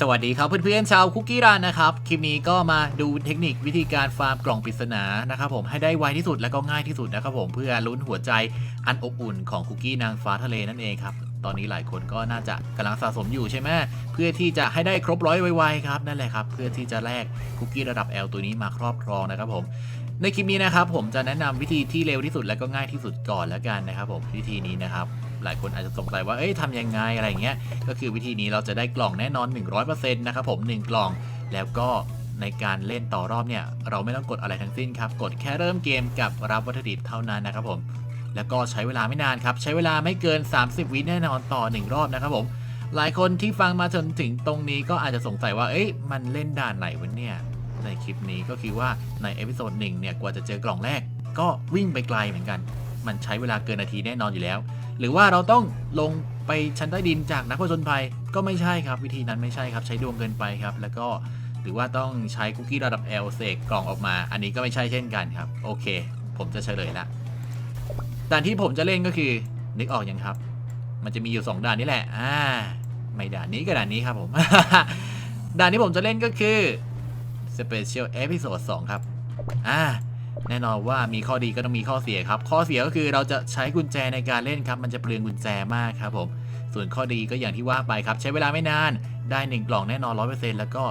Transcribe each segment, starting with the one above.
สวัสดีครับเพื่อนๆชาวคุกกี้รันนะครับ คลิปนี้ก็มาดูเทคนิควิธีการฟาร์มกล่องปริศนานะครับผมให้ได้ไวที่สุดและก็ง่ายที่สุดนะครับผมเพื่อลุ้นหัวใจอันอบอุ่นของคุกกี้นางฟ้าทะเลนั่นเองครับ ตอนนี้หลายคนก็น่าจะกำลังสะสมอยู่ใช่ไหมเพื่อที่จะให้ได้ครบร้อยไวๆครับนั่นแหละครับ เพื่อที่จะแลกคุกกี้ระดับ L ตัวนี้มาครอบครองนะครับผมในคลิปนี้นะครับผมจะแนะนำวิธีที่เร็วที่สุดและก็ง่ายที่สุดก่อนแล้วกันนะครับผมวิธีนี้นะครับ หลายคนอาจจะสงสัยว่าเอ้ยทำยังไงอะไรเงี้ยก็คือวิธีนี้เราจะได้กล่องแน่นอน 100%นะครับผม 1 กล่องแล้วก็ในการเล่นต่อรอบเนี่ย เราไม่ต้องกดอะไรทั้งสิ้นครับ กดแค่เริ่มเกมกับรับวัตถุดิบเท่านั้นนะครับผม แล้วก็ใช้เวลาไม่นานครับ ใช้เวลาไม่เกิน 30 วิแน่นอนต่อ 1 รอบนะครับผม หลายคนที่ฟังมาจนถึงตรงนี้ก็อาจจะสงสัยว่า เอ้ยมันเล่นด่านไหนวะเนี่ย ในคลิปนี้ก็คือว่าในเอพิโซดหนึ่งเนี่ย กว่าจะเจอกล่องแรก ก็วิ่งไปไกลเหมือนกัน มันใช้เวลาเกินนาทีแน่นอนอยู่แล้ว หรือว่าเราต้องลงไปชั้นใต้ดินจากนักผจญภัยก็ไม่ใช่ครับ วิธีนั้นไม่ใช่ครับใช้ดวงเกินไปครับ แล้วก็หรือว่าต้องใช้คุกกี้ระดับ L เสกกล่องออกมา อันนี้ก็ไม่ใช่เช่นกันครับ โอเค ผมจะเฉลยละด่านที่ผมจะเล่นก็คือ นึกออกยังครับ มันจะมีอยู่ 2ด่านนี้แหละอ่าไม่ด่านนี้ก็ด่านนี้ครับผม ด่านที่ผมจะเล่นก็คือ Special Episode 2 ครับ อ่า แน่นอนว่ามีข้อดีก็ต้องมีข้อเสียครับ ข้อเสียก็คือเราจะใช้กุญแจในการเล่นครับ มันจะเปลืองกุญแจมากครับผม ส่วนข้อดีก็อย่างที่ว่าไปครับ ใช้เวลาไม่นานได้หนึ่งกล่องแน่นอน 100%แล้วก็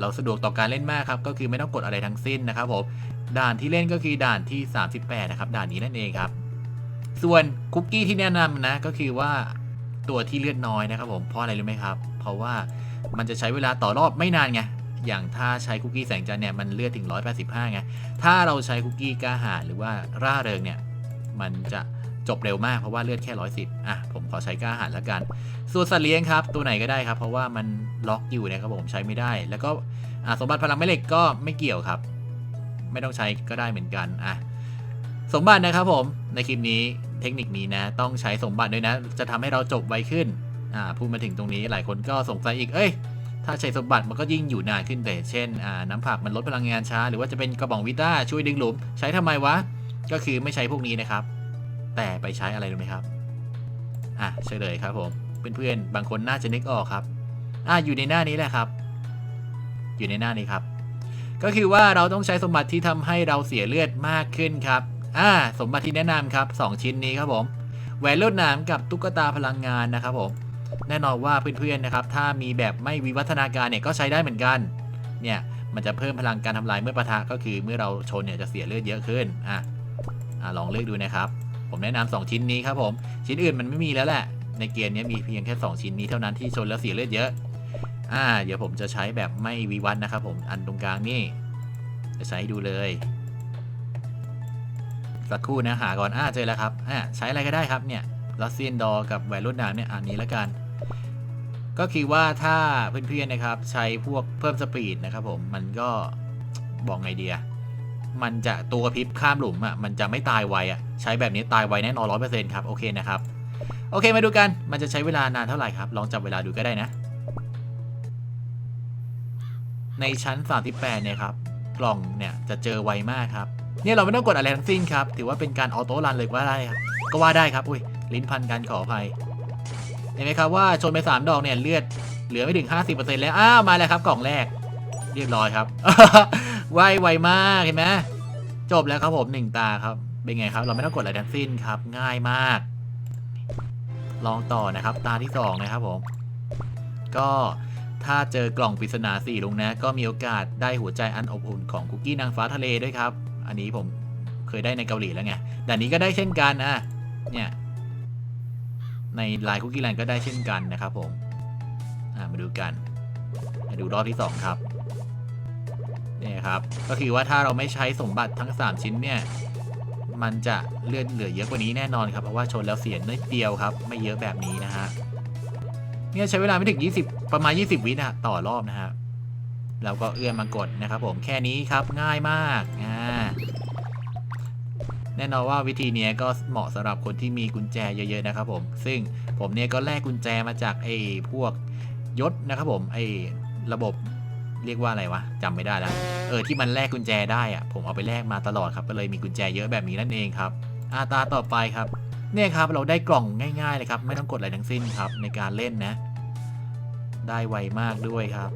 เราสะดวกต่อการเล่นมากครับ ก็คือไม่ต้องกดอะไรทั้งสิ้นนะครับผมด่านที่เล่นก็คือด่านที่ 38 นะครับ ด่านนี้นั่นเองครับ ส่วนคุกกี้ที่แนะนำนะก็คือว่าตัวที่เลือดน้อยนะครับผมเพราะอะไรรู้ไหมครับ เพราะว่ามันจะใช้เวลาต่อรอบไม่นานไง อย่างถ้าใช้คุกกี้แสงจันทร์เนี่ยมันเลือดถึง 185ไงถ้าเราใช้คุกกี้กล้าหาญหรือว่าร่าเริงเนี่ยมันจะจบเร็วมากเพราะว่าเลือดแค่ร้อยสิบอะผมขอใช้กล้าหาญแล้วกัน ส่วนสัตว์เลี้ยงครับ ตัวไหนก็ได้ครับ เพราะว่ามันล็อกอยู่นะครับผมใช้ไม่ได้ แล้วก็สมบัติพลังแม่เหล็กก็ไม่เกี่ยวครับ ไม่ต้องใช้ก็ได้เหมือนกันอะสมบัตินะครับผมในคลิปนี้เทคนิคนี้นะ ต้องใช้สมบัติด้วยนะ จะทำให้เราจบไวขึ้นอ่าพูดมาถึงตรงนี้หลายคนก็สงสัยอีกเอ้ย ถ้าใช้สมบัติมันก็ยิ่งอยู่นานขึ้นแต่เช่นน้ำผักมันลดพลังงานช้า หรือว่าจะเป็นกระบอกวิต้าช่วยดึงหลุม ใช้ทำไมวะ ก็คือไม่ใช้พวกนี้นะครับ แต่ไปใช้อะไรรู้ไหมครับอะเฉลยครับผมเพื่อนๆบางคนน่าจะนึกออกครับอะอยู่ในหน้านี้แหละครับ อยู่ในหน้านี้ครับ ก็คือว่าเราต้องใช้สมบัติที่ทำให้เราเสียเลือดมากขึ้นครับอ่าสมบัติที่แนะนำครับสองชิ้นนี้ครับผมแหวนลวดหนามกับตุ๊กตาพลังงานนะครับผม แน่นอนว่าเพื่อนๆนะครับ ถ้ามีแบบไม่วิวัฒนาการเนี่ยก็ใช้ได้เหมือนกัน เนี่ย มันจะเพิ่มพลังการทำลายเมื่อปะทะก็คือเมื่อเราชนเนี่ยจะเสียเลือดเยอะขึ้น อะอะลองเลือกดูนะครับ ผมแนะนำสองชิ้นนี้ครับผม ชิ้นอื่นมันไม่มีแล้วแหละ ในเกมนี้มีเพียงแค่ 2 ชิ้นนี้เท่านั้นที่ชนแล้วเสียเลือดเยอะ อ่า เดี๋ยวผมจะใช้แบบไม่วิวัฒนะครับ ผม อันตรงกลางนี่ จะใช้ให้ดูเลย สักครู่นะหาก่อน อ่าเจอแล้วครับ อ่าใช้อะไรก็ได้ครับเนี่ย ลัสเซียนดอกับแหวนลวดหนามเนี่ยอันนี้แล้วกัน ก็คือว่าถ้าเพื่อนๆนะครับใช้พวกเพิ่มสปีดนะครับผมมันก็บอกไงเดียมันจะตัวกระพริบข้ามหลุมอะมันจะไม่ตายไวอะใช้แบบนี้ตายไวแน่นอนร้อยเปอร์เซ็นต์ครับโอเคนะครับโอเคมาดูกันมันจะใช้เวลานานเท่าไหร่ครับ ลองจับเวลาดูก็ได้นะ ในชั้น 38 เนี่ยครับกล่องเนี่ยจะเจอไวมากครับเนี่ยเราไม่ต้องกดอะไรทั้งสิ้นครับ ถือว่าเป็นการออโต้รันเลยก็ว่าได้ครับก็ว่าได้ครับอุ้ย ลิ้นพันกันขออภัยเห็นไหมครับว่าชนไปสามดอกเนี่ยเลือดเหลือไม่ถึง 50%แล้ว อ้าว มาแล้วครับกล่องแรก เรียบร้อยครับไวไวมากเห็นไหมจบแล้วครับผมหนึ่งตาครับ เป็นไงครับ เราไม่ต้องกดอะไรทั้งสิ้นครับ ง่ายมาก ลองต่อนะครับ ตาที่สองนะครับผม ก็ถ้าเจอกล่องปริศนาสี่ลงนะ ก็มีโอกาสได้หัวใจอันอบอุ่นของคุกกี้นางฟ้าทะเลด้วยครับ อันนี้ผมเคยได้ในเกาหลีแล้วไงแต่นี้ก็ได้เช่นกันอะเนี่ย ในไลน์คุกกี้แลนด์ก็ได้เช่นกันนะครับผมมาดูกันมาดูรอบที่ 2 ครับเนี่ยครับ ก็คือว่าถ้าเราไม่ใช้สมบัติทั้ง 3 ชิ้นเนี่ย มันจะเลือดเหลือเยอะกว่านี้แน่นอนครับ เพราะว่าชนแล้วเสียนิดเดียวครับ ไม่เยอะแบบนี้นะฮะ เนี่ยใช้เวลาไม่ถึง 20 ประมาณ 20 วินะต่อรอบนะฮะเราก็เอื้อมมากดนะครับผมแค่นี้ครับง่ายมากอ่า แน่นอนว่าวิธีนี้ก็เหมาะสำหรับคนที่มีกุญแจเยอะๆนะครับผม ซึ่งผมเนี่ยก็แลกกุญแจมาจากไอ้พวกยศนะครับผมไอ้ระบบเรียกว่าอะไรวะจำไม่ได้แล้วเออที่มันแลกกุญแจได้อะผมเอาไปแลกมาตลอดครับก็เลยมีกุญแจเยอะแบบนี้นั่นเองครับอาตาต่อไปครับเนี่ยครับเราได้กล่องง่ายๆเลยครับ ไม่ต้องกดอะไรทั้งสิ้นครับในการเล่นนะ ได้ไวมากด้วยครับ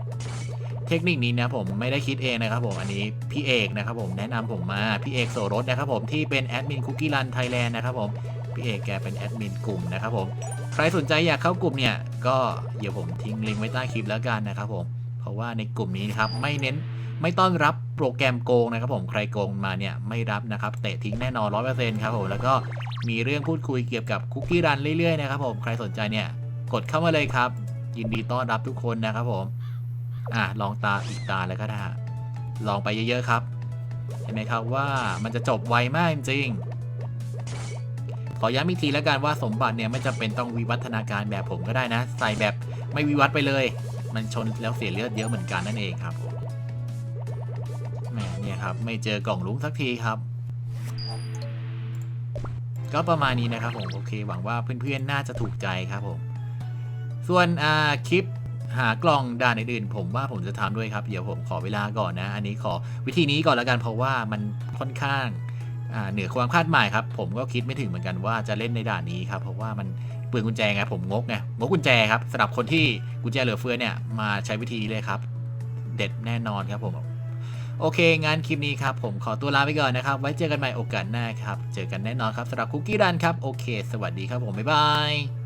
เทคนิคนี้นะผมไม่ได้คิดเองนะครับผมอันนี้พี่เอกนะครับผมแนะนำผมมาพี่เอกโสรสนะครับผมที่เป็นแอดมินคุกกี้รันไทยแลนด์นะครับผมพี่เอกแกเป็นแอดมินกลุ่มนะครับผมใครสนใจอยากเข้ากลุ่มเนี่ยก็เดี๋ยวผมทิ้งลิงก์ไว้ใต้คลิปแล้วกันนะครับผมเพราะว่าในกลุ่มนี้นะครับไม่เน้นไม่ต้อนรับโปรแกรมโกงนะครับผมใครโกงมาเนี่ยไม่รับนะครับเตะทิ้งแน่นอนร้อยเปอร์เซ็นต์ครับผมแล้วก็มีเรื่องพูดคุยเกี่ยวกับคุกกี้รันเรื่อยๆนะครับผมใครสนใจเนี่ยกดเข้ามาเลยครับ ยินดีต้อนรับทุกคนนะครับผม อะลองตาอีกตาแล้วก็ได้ลองไปเยอะๆครับ เห็นไหมครับว่ามันจะจบไวมากจริงขอย้ำอีกทีแล้วกันว่าสมบัติเนี่ยไม่จำเป็นต้องวิวัฒนาการแบบผมก็ได้นะ ใส่แบบไม่วิวัฒไปเลย มันชนแล้วเสียเลือดเยอะเหมือนกันนั่นเองครับแหมเนี่ยครับไม่เจอกล่องลุ้งสักทีครับ ก็ประมาณนี้นะครับผมโอเค หวังว่าเพื่อนๆน่าจะถูกใจครับผม ส่วนคลิป หากล่องด่านอื่นๆผมว่าผมจะทำด้วยครับ เดี๋ยวผมขอเวลาก่อนนะ อันนี้ขอวิธีนี้ก่อนล้วกันเพราะว่ามันค่อนข้างเหนือความคาดหมายครับ ผมก็คิดไม่ถึงเหมือนกันว่าจะเล่นในด่านนี้ครับเพราะว่ามันเปลืองกุญแจไงผมงกไงงกกุญแจครับสำหรับคนที่กุญแจเหลือเฟือเนี่ยมาใช้วิธีเลยครับ เด็ดแน่นอนครับผมโอเคงานคลิปนี้ครับ ผมขอตัวลาไปก่อนนะครับ ไว้เจอกันใหม่โอกาสหน้าครับ เจอกันแน่นอนครับสำหรับคุกกี้รันครับ โอเค สวัสดีครับผม บ๊ายบาย